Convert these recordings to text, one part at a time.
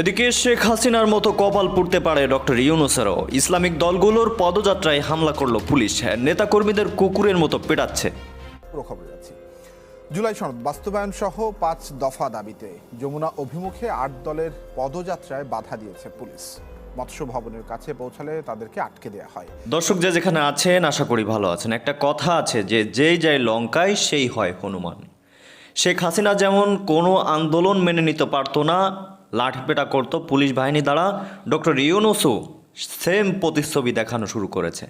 এদিকে শেখ হাসিনার মতো কপাল পুড়তে পারে ডক্টর ইউনুসেরও। ইসলামিক দলগুলোর পদযাত্রায় হামলা করল পুলিশ। নেতাকর্মীদের কুকুরের মতো পেটাচ্ছে। যাচ্ছি জুলাই সনদ বাস্তবায়ন সহ পাঁচ দফা দাবিতে যমুনা অভিমুখে আট দলের পদযাত্রায় বাধা দিয়েছে পুলিশ। মৎস্য ভবনের কাছে পৌঁছালে তাদেরকে আটকে দেওয়া হয়। দর্শক যে যেখানে আছেন আশা করি ভালো আছেন। একটা কথা আছে যে যেই যায় লঙ্কায় সেই হয় হনুমান। শেখ হাসিনা যেমন কোনো আন্দোলন মেনে নিতে পারতো না লাঠিপেটা করত পুলিশ বাহিনী দ্বারা। ডক্টর ইউনুসও সেম প্রতিচ্ছবি দেখানো শুরু করেছে।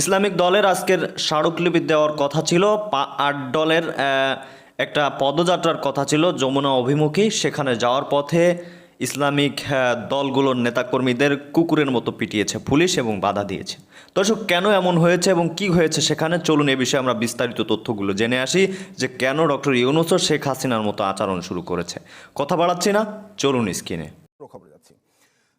ইসলামিক দলের আজকের স্মারকলিপি দেওয়ার কথা ছিল আট দলের একটা পদযাত্রার কথা ছিল, যমুনা অভিমুখী। সেখানে যাওয়ার পথে ইসলামিক দলগুলোর নেতাকর্মীদের কুকুরের মতো পিটিয়েছে, পুলিশ এবং বাধা দিয়েছে। দর্শক, কেন এমন হয়েছে এবং কি হয়েছে সেখানে চলুন এ বিষয়ে আমরা বিস্তারিত তথ্যগুলো জেনে আসি যে কেন ডক্টর ইউনুসও শেখ হাসিনার মতো আচরণ শুরু করেছে। কথা বাড়াচ্ছি না, চলুন স্ক্রিনে।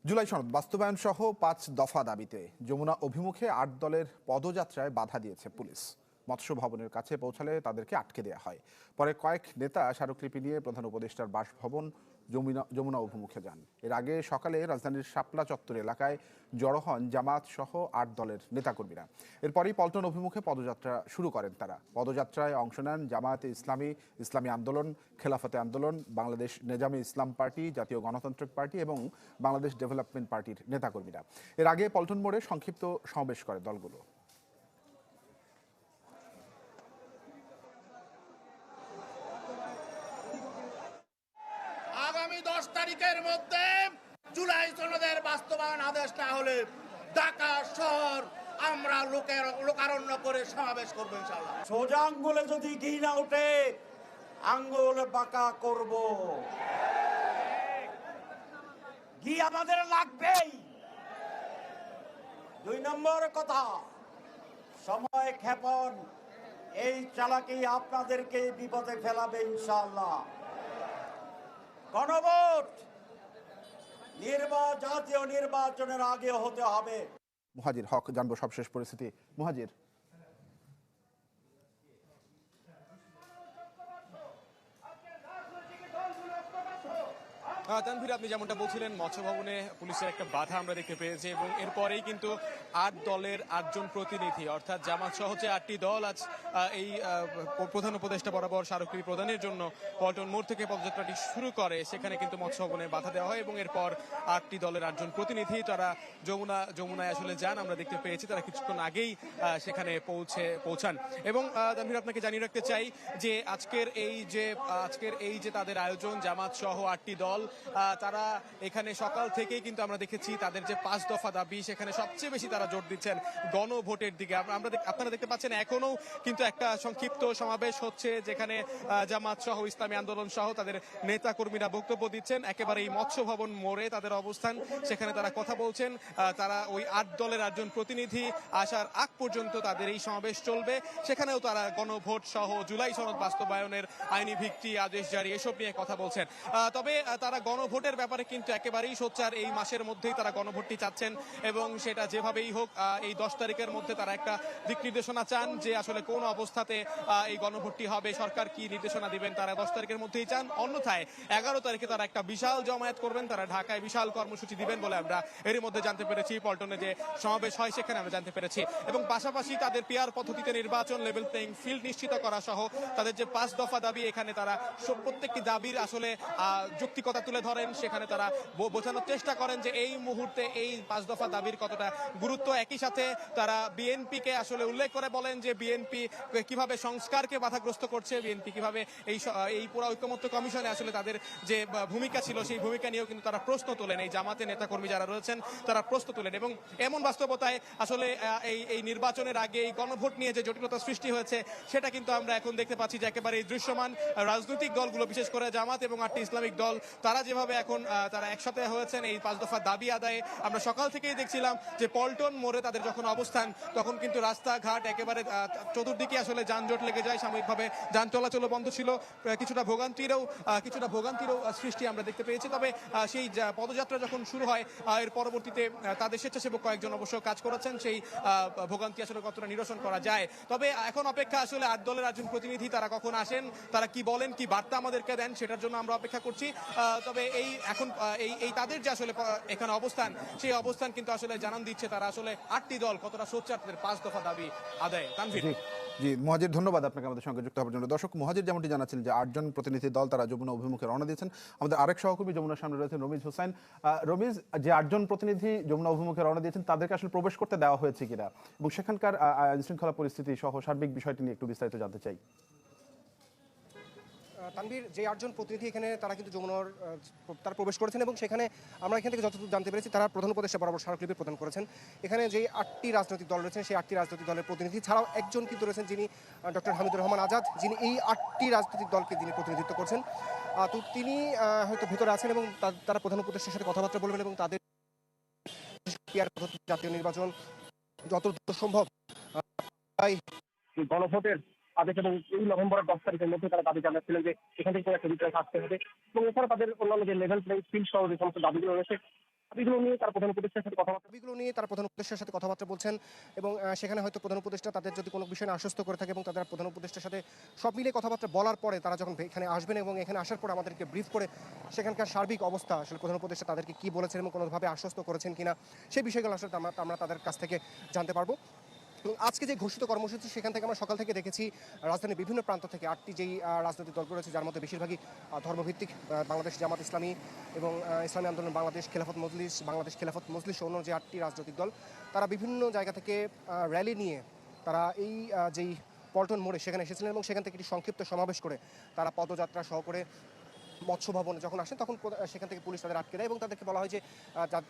জুলাই সনদ বাস্তবায়ন সহ পাঁচ দফা দাবিতে যমুনা অভিমুখে আট দলের পদযাত্রায় বাধা দিয়েছে পুলিশ। মৎস্য ভবনের কাছে পৌঁছালে তাদেরকে আটকে দেওয়া হয়। পরে কয়েক নেতা স্মারকলিপি নিয়ে প্রধান উপদেষ্টার বাসভবন যমুনা যমুনা অভিমুখে যান। এর আগে সকালে রাজধানীর শাপলা চত্বর এলাকায় জড়ো হন জামাত সহ আট দলের নেতাকর্মীরা। এরপরই পল্টন অভিমুখে পদযাত্রা শুরু করেন তারা। পদযাত্রায় অংশ নেন জামায়াতে ইসলামী ইসলামী আন্দোলন, খেলাফতে আন্দোলন, বাংলাদেশ নেজামে ইসলাম পার্টি, জাতীয় গণতান্ত্রিক পার্টি এবং বাংলাদেশ ডেভেলপমেন্ট পার্টির নেতাকর্মীরা। এর আগে পল্টন মোড়ে সংক্ষিপ্ত সমাবেশ করে দলগুলো আগামী দশ তারিখের মধ্যে জুলাই সনদের বাস্তবায়ন আদেশ না হলে ঢাকা শহর আমরা লোকের লোকারণ্য করে সমাবেশ করব ইনশাল্লাহ সোজা আঙ্গুলে যদি ঘি না ওঠে, আঙ্গুল বাঁকা করব। ঘি আমাদের লাগবেই। দুই নম্বর কথা, সময় ক্ষেপণ। এই চালাকি আপনাদেরকে বিপদে ফেলাবে ইনশাল্লাহ গণভোট। জাতীয় নির্বাচনের আগে হতে হবে। মুহাজির হক জানব সবশেষ পরিস্থিতি। মুহাজির তানভীর, আপনি যেমনটা বলছিলেন মৎস্য ভবনে পুলিশের একটা বাধা আমরা দেখতে পেয়েছি এবং এরপরেই কিন্তু আট দলের আটজন প্রতিনিধি, অর্থাৎ জামাত সহ যে আটটি দল আজ এই প্রধান উপদেষ্টা বরাবর স্মারকলিপি প্রদানের জন্য পল্টন মোড় থেকে পদযাত্রাটি শুরু করে, সেখানে কিন্তু মৎস্য ভবনে বাধা দেওয়া হয় এবং এরপর আটটি দলের আটজন প্রতিনিধি, তারা যমুনা, যমুনায় আসলে যান, আমরা দেখতে পেয়েছি, তারা কিছুক্ষণ আগেই সেখানে পৌঁছে, পৌঁছান। এবং তানভীর, আপনাকে জানিয়ে রাখতে চাই যে আজকের এই যে, আজকের এই যে তাদের আয়োজন, জামাত সহ আটটি দল তারা এখানে সকাল থেকেই কিন্তু আমরা দেখেছি তাদের যে পাঁচ দফা দাবি, সেখানে সবচেয়ে বেশি তারা জোর দিচ্ছেন গণভোটের দিকে। আমরা আপনারা দেখতে পাচ্ছেন এখনও কিন্তু একটা সংক্ষিপ্ত সমাবেশ হচ্ছে, যেখানে জামাত সহ ইসলামী আন্দোলন সহ তাদের নেতা কর্মীরা বক্তব্য দিচ্ছেন। একেবারে এই মৎস্য ভবন মোড়ে তাদের অবস্থান। সেখানে তারা কথা বলছেন। তারা ওই আট দলের আটজন প্রতিনিধি আসার আগ পর্যন্ত তাদের এই সমাবেশ চলবে। সেখানেও তারা গণভোট সহ জুলাই সনদ বাস্তবায়নের আইনি ভিত্তি আদেশ জারি, এসব নিয়ে কথা বলছেন। তবে তারা গণভোটের ব্যাপারে কিন্তু একেবারেই সোচ্চার। এই মাসের মধ্যেই তারা গণভোটটি চাচ্ছেন এবং সেটা যেভাবেই হোক এই দশ তারিখের মধ্যে তারা একটা দিক নির্দেশনা চান যে আসলে কোন অবস্থাতে এই গণভোটটি হবে, সরকার কি নির্দেশনা দিবেন তারা দশ তারিখের মধ্যেই চান। অন্যথায় এগারো তারিখে তারা একটা বিশাল জমায়েত করবেন, তারা ঢাকায় বিশাল কর্মসূচি দিবেন বলে আমরা এরই মধ্যে জানতে পেরেছি। পল্টনে যে সমাবেশ হয়, সেখানে আমরা জানতে পেরেছি। এবং পাশাপাশি তাদের পেয়ার পদ্ধতিতে নির্বাচন, লেভেল প্লেইং ফিল্ড নিশ্চিত করা সহ তাদের যে পাঁচ দফা দাবি, এখানে তারা প্রত্যেকটি দাবির আসলে যৌক্তিকতা তুলে ধরেন সেখানে তারা বোঝানোর চেষ্টা করেন যে এই মুহূর্তে এই পাঁচ দফা দাবির কতটা গুরুত্ব একই সাথে তারা বিএনপি কে আসলে উল্লেখ করে বলেন যে বিএনপি কীভাবে সংস্কারকে বাধাগ্রস্ত করছে, বিএনপি কীভাবে এই এই পুরো ঐক্যমত্য কমিশনে আসলে তাদের যে ভূমিকা ছিল সেই ভূমিকা নিয়েও কিন্তু তারা প্রশ্ন তোলেন। এই জামাতে নেতাকর্মী যারা রয়েছেন তারা প্রশ্ন তোলেন এবং এমন বাস্তবতায় আসলে এই এই নির্বাচনের আগে এই গণভোট নিয়ে যে জটিলতা সৃষ্টি হয়েছে সেটা কিন্তু আমরা এখন দেখতে পাচ্ছি যে একেবারে এই দৃশ্যমান। রাজনৈতিক দলগুলো বিশেষ করে জামাত এবং আটটি ইসলামিক দল, তারা যেভাবে এখন তারা একসাথে হয়েছেন, এই পাঁচ দফা দাবি আদায়ে আমরা সকাল থেকেই দেখছিলাম যে পল্টন মোড়ে তাদের যখন অবস্থান, তখন কিন্তু রাস্তাঘাট একেবারে চতুর্দিকে আসলে যানজট লেগে যায়, সাময়িকভাবে যান চলাচলও বন্ধ ছিল। কিছুটা ভোগান্তিরও কিছুটা ভোগান্তিরও সৃষ্টি আমরা দেখতে পেয়েছি। তবে সেই পদযাত্রা যখন শুরু হয় এর পরবর্তীতে তাদের স্বেচ্ছাসেবক কয়েকজন অবশ্য কাজ করেছেন, সেই ভোগান্তি আসলে কতটা নিরসন করা যায়। তবে এখন অপেক্ষা আসলে আট দলের একজন প্রতিনিধি তারা কখন আসেন, তারা কি বলেন, কি বার্তা আমাদেরকে দেন, সেটার জন্য আমরা অপেক্ষা করছি। তবে তবে এই এখন এই এই তাদের যে আসলে এখানে অবস্থান, সেই অবস্থান কিন্তু আসলে জানান দিচ্ছে তারা আসলে আটটি দল কতটা সোচ্চার তাদের পাঁচ দফা দাবি আদায়। তানভীর। জি মহাজির, ধন্যবাদ আপনাকে আমাদের সঙ্গে যুক্ত হওয়ার জন্য। দর্শক, মহাজির যেমনটি জানাচ্ছিলেন যে আটজন প্রতিনিধি দল তারা যমুনা অভিমুখে রওনা দিয়েছেন। আমাদের আরেক সহকর্মী যমুনার সামনে রয়েছেন রমিজ হোসেন। রমিজ, যে আটজন প্রতিনিধি যমুনা অভিমুখে রওনা দিয়েছেন, তাদেরকে আসলে প্রবেশ করতে দেওয়া হয়েছে কিনা? এবং সেখানকার আইন শৃঙ্খলা পরিস্থিতি সহ সার্বিক বিষয়টি নিয়ে একটু বিস্তারিত জানতে চাই। আহ, তানভীর যে আটজন প্রতিনিধি এখানে তারা কিন্তু যমুনার তারা প্রবেশ করেছেন এবং সেখানে আমরা এখান থেকে যতদূর জানতে পেরেছি তারা প্রধান উপদেষ্টা বরাবর স্মারকলিপি প্রদান করেছেন। এখানে যে আটটি রাজনৈতিক দল রয়েছেন সেই আটটি রাজনৈতিক দলের প্রতিনিধি ছাড়াও একজন কিন্তু রয়েছেন যিনি ডক্টর হামিদুর রহমান আজাদ যিনি এই আটটি রাজনৈতিক দলকে যিনি প্রতিনিধিত্ব করছেন। তো তিনি হয়তো ভেতরে আছেন এবং তারা প্রধান উপদেষ্টার সাথে কথাবার্তা বলবেন এবং তাদের জাতীয় নির্বাচন যত সম্ভব গণভোটের আদেশ এবং এই নভেম্বরের দশ তারিখের মধ্যে তারা দাবি জানাচ্ছিলেন যে এখান থেকে একটা বিদ্রোহ আসতে হবে। এবং এছাড়া তাদের অন্যান্য যে লেভেল প্লেইং ফিল্ড সহ যে সমস্ত দাবিগুলো রয়েছে নিয়ে তারা প্রধান উপদেষ্টার সাথে কথাবার্তা বলছেন এবং সেখানে হয়তো প্রধান উপদেষ্টা তাদের যদি কোনো আশ্বস্ত করে থাকে এবং তাদের প্রধান উপদেষ্টার সাথে সব মিলে কথাবার্তা বলার পরে তারা যখন এখানে আসবেন এবং এখানে আসার পর আমাদেরকে ব্রিফ করে সেখানকার সার্বিক অবস্থা, আসলে প্রধান উপদেষ্টা তাদেরকে কি বলেছেন এবং কোনোভাবে আশ্বস্ত করেছেন কিনা, সেই বিষয়গুলো আসলে আমরা তাদের কাছ থেকে জানতে পারব। এবং আজকে যে ঘোষিত কর্মসূচি, সেখান থেকে আমরা সকাল থেকে দেখেছি রাজধানীর বিভিন্ন প্রান্ত থেকে আটটি যেই রাজনৈতিক দলগুলো রয়েছে, যার মধ্যে বেশিরভাগই ধর্মভিত্তিক বাংলাদেশ জামাত ইসলামী এবং ইসলামী আন্দোলন, বাংলাদেশ খেলাফত মজলিস, বাংলাদেশ খেলাফত মজলিস অন্য যে আটটি রাজনৈতিক দল, তারা বিভিন্ন জায়গা থেকে র্যালি নিয়ে তারা এই যেই পল্টন মোড়ে সেখানে এসেছিলেন এবং সেখান থেকে একটি সংক্ষিপ্ত সমাবেশ করে তারা পদযাত্রা সহ করে মৎস্য ভবনে যখন আসেন, তখন সেখান থেকে পুলিশ তাদের আটকে দেয় এবং তাদেরকে বলা হয় যে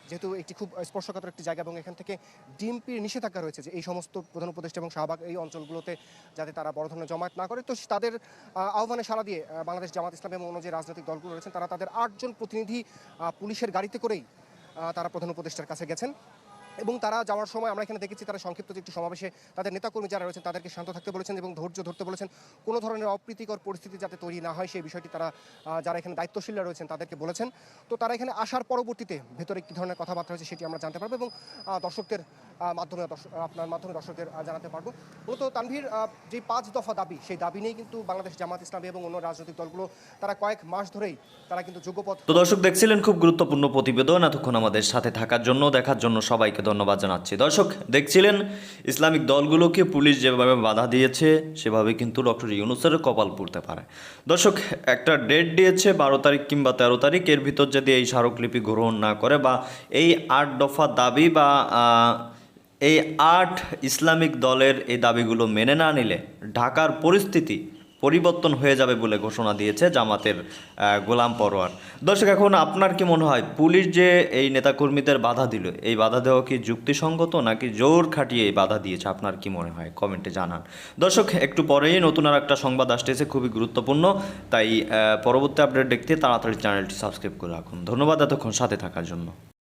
যেহেতু একটি খুব স্পর্শকাতর একটি জায়গা এবং এখান থেকে ডিএমপির নিষেধাজ্ঞা রয়েছে যে, এই সমস্ত প্রধান উপদেষ্টা এবং শাহবাগ এই অঞ্চলগুলোতে যাতে তারা বড় ধরনের জমায়েত না করে, তো তাদের আহ্বানে সাড়া দিয়ে বাংলাদেশ জামাত ইসলাম এবং অন্য যে রাজনৈতিক দলগুলো রয়েছেন, তারা তাদের আটজন প্রতিনিধি পুলিশের গাড়িতে করেই তারা প্রধান উপদেষ্টার কাছে গেছেন। এবং তারা যাওয়ার সময় আমরা এখানে দেখেছি তারা সংক্ষিপ্ত যে একটি সমাবেশে তাদের নেতাকর্মী যারা রয়েছেন তাদেরকে শান্ত থাকতে বলেছেন এবং ধৈর্য ধরতে বলেছেন। কোনো ধরনের অপ্রীতিকর পরিস্থিতি যাতে তৈরি না হয়, সেই বিষয়টি তারা যারা এখানে দায়িত্বশীলরা রয়েছেন তাদেরকে বলেছেন। তো তারা এখানে আসার পরবর্তীতে ভেতরে কী ধরনের কথাবার্তা হয়েছে সেটি আমরা জানতে পারব এবং দর্শকদের মাধ্যমে আপনার মাধ্যমে দর্শকদের জানাতে পারব। মূলত তানভীর যে পাঁচ দফা দাবি, সেই দাবি নিয়েই কিন্তু বাংলাদেশ জামাত ইসলামী এবং অন্য রাজনৈতিক দলগুলো তারা কয়েক মাস ধরেই তারা কিন্তু যোগ্যপথ তো দর্শক দেখছিলেন খুব গুরুত্বপূর্ণ প্রতিবেদন, এতক্ষণ আমাদের সাথে থাকার জন্য, দেখার জন্য সবাইকে ধন্যবাদ জানাচ্ছি। দর্শক, দেখছিলেন, ইসলামিক দলগুলোকে পুলিশ যেভাবে বাধা দিয়েছে, সেভাবে কিন্তু ডক্টর ইউনুসের কপাল পুড়তে পারে। দর্শক, একটা ডেট দিয়েছে বারো তারিখ কিংবা তেরো তারিখ, এর ভিতর যদি এই স্মারকলিপি গ্রহণ না করে বা এই আট দফা দাবি বা এই আট ইসলামিক দলের এই দাবিগুলো মেনে না নিলে ঢাকার পরিস্থিতি পরিবর্তন হয়ে যাবে বলে ঘোষণা দিয়েছে জামাতের গোলাম পরোয়ার। দর্শক, এখন আপনার কি মনে হয়, পুলিশ যে এই নেতাকর্মীদের বাধা দিল, এই বাধা দেওয়া কি যুক্তিসঙ্গত নাকি জোর খাটিয়ে এই বাধা দিয়েছে? আপনার কি মনে হয়? কমেন্টে জানান। দর্শক, একটু পরেই নতুন আর একটা সংবাদ আসতেছে, খুবই গুরুত্বপূর্ণ। তাই পরবর্তী আপডেট দেখতে তাড়াতাড়ি চ্যানেলটি সাবস্ক্রাইব করে রাখুন। ধন্যবাদ এতক্ষণ সাথে থাকার জন্য।